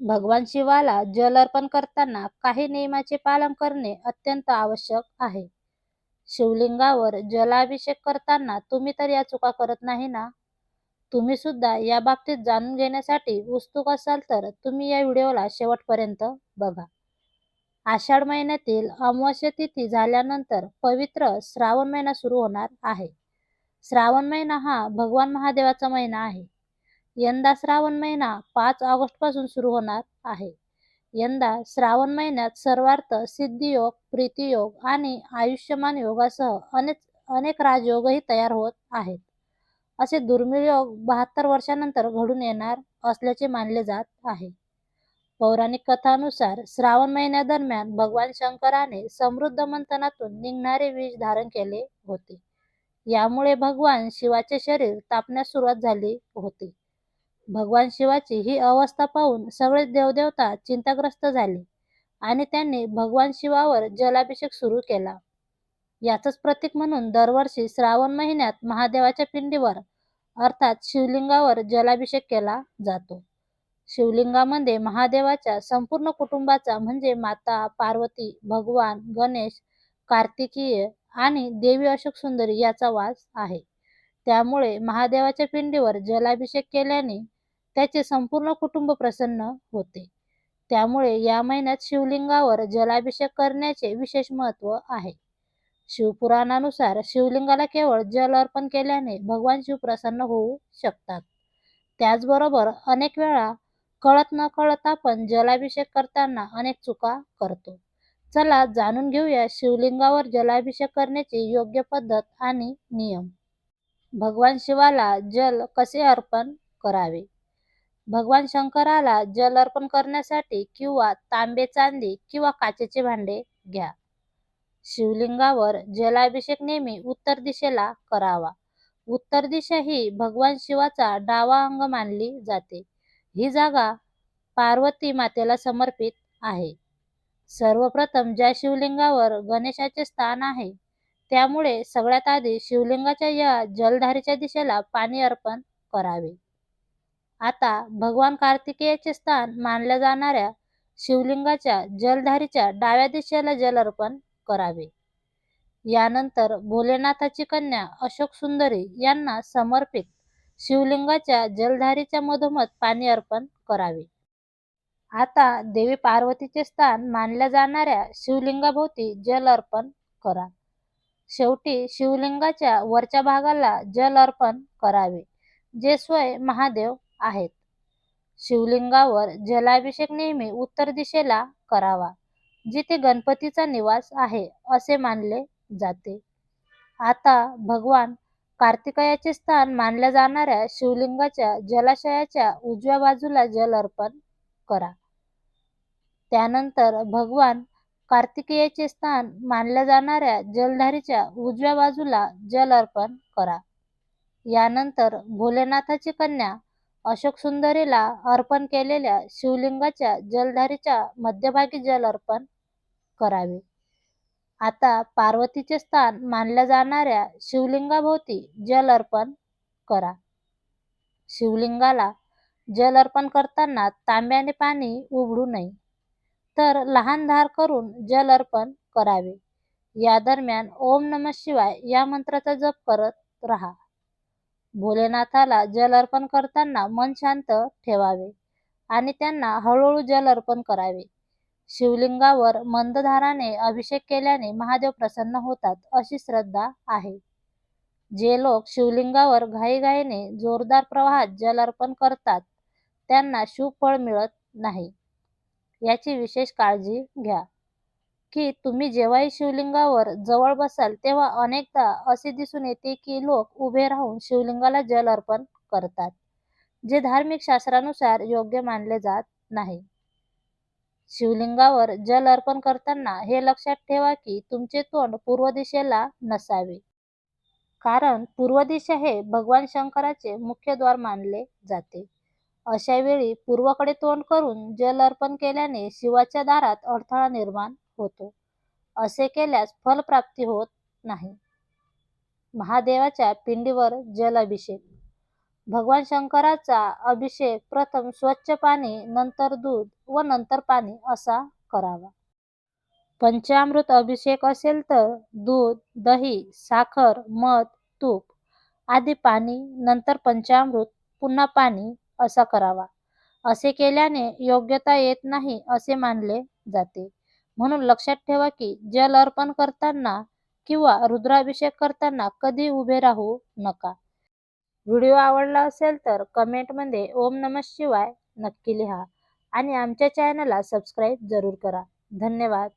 भगवान शिवाला जल अर्पण करताना काही नियमाचे पालन करणे अत्यंत आवश्यक आहे. शिवलिंगावर जलाभिषेक करताना तुम्ही तर या चुका करत नाही ना? तुम्ही सुद्धा या बाबतीत जाणून घेण्यासाठी उत्सुक असाल तर तुम्ही या व्हिडिओला शेवटपर्यंत बघा. आषाढ महिन्यातील अमावस्या तिथी झाल्यानंतर पवित्र श्रावण महिना सुरू होणार आहे. श्रावण महिना हा भगवान महादेवाचा महिना आहे. यंदा श्रावण महिना पाच ऑगस्टपासून सुरू होणार आहे. यंदा श्रावण महिन्यात सर्वार्थ सिद्धियोग, प्रीतियोग आणि आयुष्यमान योगासह अनेक अनेक राजयोगही तयार होत आहेत. असे दुर्मिळ योग बहात्तर वर्षांनंतर घडून येणार असल्याचे मानले जात आहे. पौराणिक कथानुसार श्रावण महिन्यादरम्यान भगवान शंकराने समृद्ध मंथनातून निघणारे विष धारण केले होते. यामुळे भगवान शिवाचे शरीर तापण्यास सुरुवात झाली होती. भगवान शिवाची ही अवस्था पाहून सगळे देवदेवता चिंताग्रस्त झाले आणि त्यांनी भगवान शिवावर जलाभिषेक सुरू केला. याचंच प्रतीक म्हणून दरवर्षी श्रावण महिन्यात महादेवाच्या पिंडीवर अर्थात शिवलिंगावर जलाभिषेक केला जातो. शिवलिंगामध्ये महादेवाच्या संपूर्ण कुटुंबाचा म्हणजे माता पार्वती, भगवान गणेश, कार्तिकीय आणि देवी अशोक सुंदरी याचा वास आहे. त्यामुळे महादेवाच्या पिंडीवर जलाभिषेक केल्याने त्याचे संपूर्ण कुटुंब प्रसन्न होते. त्यामुळे या महिन्यात शिवलिंगावर जलाभिषेक करण्याचे विशेष महत्त्व आहे. शिवपुराणानुसार शिवलिंगाला केवळ जल अर्पण केल्याने भगवान शिव प्रसन्न होऊ शकतात. त्याचबरोबर अनेक वेळा कळत-नकळत आपण जलाभिषेक करताना अनेक चुका करतो. चला जाणून घेऊया शिवलिंगावर जलाभिषेक करण्याची योग्य पद्धत आणि नियम. भगवान शिवाला जल कसे अर्पण करावे? भगवान शंकराला जल अर्पण करण्यासाठी किंवा तांबे, चांदी किंवा काचेचे भांडे घ्या. शिवलिंगावर जलाभिषेक नेहमी उत्तर दिशेला करावा. उत्तर दिशा ही भगवान शिवाचा डावा अंग मानली जाते. ही जागा पार्वती मातेला समर्पित आहे. सर्वप्रथम ज्या शिवलिंगावर गणेशाचे स्थान आहे, त्यामुळे सगळ्यात आधी शिवलिंगाच्या या जलधारेच्या दिशेला पाणी अर्पण करावे. आता भगवान कार्तिकेयाचे स्थान मानल्या जाणाऱ्या शिवलिंगाच्या जलधारीच्या डाव्या दिशेला जल अर्पण करावे. यानंतर भोलेनाथाची कन्या अशोक सुंदरी यांना समर्पित शिवलिंगाच्या जलधारीच्या मधोमध पाणी अर्पण करावे. आता देवी पार्वतीचे स्थान मानल्या जाणाऱ्या शिवलिंगाभोवती जल अर्पण करा. शेवटी शिवलिंगाच्या वरच्या भागाला जल अर्पण करावे, जे स्वय महादेव आहेत. शिवलिंगावर जलाभिषेक नेहमी उत्तर दिशेला करावा, जिथे गणपतीचा निवास आहे असे मानले जाते. आता भगवान कार्तिकेयाचे स्थान मानल्या जाणाऱ्या शिवलिंगाच्या जलाशयाच्या उजव्या बाजूला जल अर्पण करा. त्यानंतर भगवान कार्तिकेयाचे स्थान मानल्या जाणाऱ्या जलधारीच्या उजव्या बाजूला जल अर्पण करा. यानंतर भोलेनाथाची कन्या अशोक सुंदरीला अर्पण केलेल्या शिवलिंगाच्या जलधारेच्या मध्यभागी जल अर्पण करावे. आता पार्वतीचे स्थान मानल्या जाणाऱ्या शिवलिंगाभोवती जल अर्पण करा. शिवलिंगाला जल अर्पण करताना तांब्याने पाणी उघडू नये, तर लहान धार करून जल अर्पण करावे. या दरम्यान ओम नमः शिवाय या मंत्राचा जप करत राहा. भोलेनाथाला जल अर्पण करताना मन शांत ठेवावे आणि त्यांना हळूहळू जल अर्पण करावे. शिवलिंगावर मंदधाराने अभिषेक केल्याने महादेव प्रसन्न होतात अशी श्रद्धा आहे. जे लोक शिवलिंगावर घाईघाईने जोरदार प्रवाहात जल अर्पण करतात त्यांना शुभ फळ मिळत नाही. याची विशेष काळजी घ्या की तुम्ही जेव्हाही शिवलिंगावर जवळ बसाल तेव्हा अनेकदा असे दिसून येते की लोक उभे राहून शिवलिंगाला जल अर्पण करतात, जे धार्मिक शास्त्रानुसार योग्य मानले जात नाही. शिवलिंगावर जल अर्पण करताना हे लक्षात ठेवा की तुमचे तोंड पूर्व दिशेला नसावे. कारण पूर्व दिशा हे भगवान शंकराचे मुख्य द्वार मानले जाते. अशा वेळी पूर्वकडे तोंड करून जल अर्पण केल्याने शिवाच्या दारात अडथळा निर्माण होतो. असे केल्यास फलप्राप्ती होत नाही. महादेवाच्या पिंडीवर जल अभिषेक भगवान शंकराचा अभिषेक प्रथम स्वच्छ पाणी नंतर दूध व नंतर पाणी असा करावा पंचामृत अभिषेक असेल तर दूध दही साखर मध तूप आधी पाणी नंतर पंचामृत पुन्हा पाणी असा करावा असे केल्याने योग्यता येत नाही असे मानले जाते म्हणून लक्षात ठेवा की जल अर्पण करताना किंवा रुद्राभिषेक करताना कधी उभे राहू नका. व्हिडिओ आवडला असेल तर कमेंटमध्ये ओम नम शिवाय नक्की लिहा आणि आमच्या चॅनलला सबस्क्राईब जरूर करा. धन्यवाद.